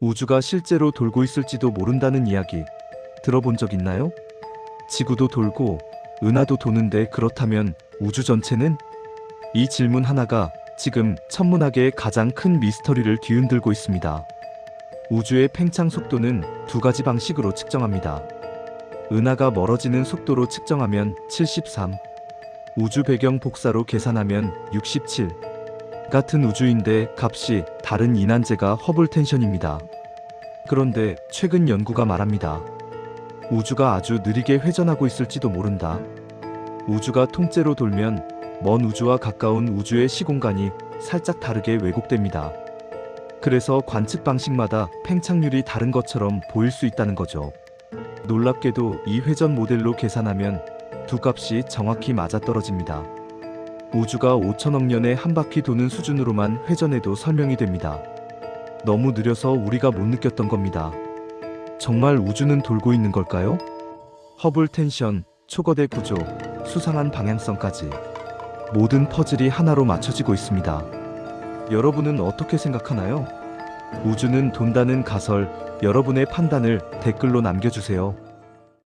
우주가 실제로 돌고 있을지도 모른다는 이야기 들어본 적 있나요? 지구도 돌고 은하도 도는데 그렇다면 우주 전체는? 이 질문 하나가 지금 천문학의 가장 큰 미스터리를 뒤흔들고 있습니다. 우주의 팽창 속도는 두 가지 방식으로 측정합니다. 은하가 멀어지는 속도로 측정하면 73, 우주 배경 복사로 계산하면 67. 같은 우주인데 값이 다른 이난제가 허블 텐션입니다. 그런데 최근 연구가 말합니다. 우주가 아주 느리게 회전하고 있을지도 모른다. 우주가 통째로 돌면 먼 우주와 가까운 우주의 시공간이 살짝 다르게 왜곡됩니다. 그래서 관측 방식마다 팽창률이 다른 것처럼 보일 수 있다는 거죠. 놀랍게도 이 회전 모델로 계산하면 두 값이 정확히 맞아떨어집니다. 우주가 5천억 년에 한 바퀴 도는 수준으로만 회전해도 설명이 됩니다. 너무 느려서 우리가 못 느꼈던 겁니다. 정말 우주는 돌고 있는 걸까요? 허블 텐션, 초거대 구조, 수상한 방향성까지 모든 퍼즐이 하나로 맞춰지고 있습니다. 여러분은 어떻게 생각하나요? 우주는 돈다는 가설, 여러분의 판단을 댓글로 남겨주세요.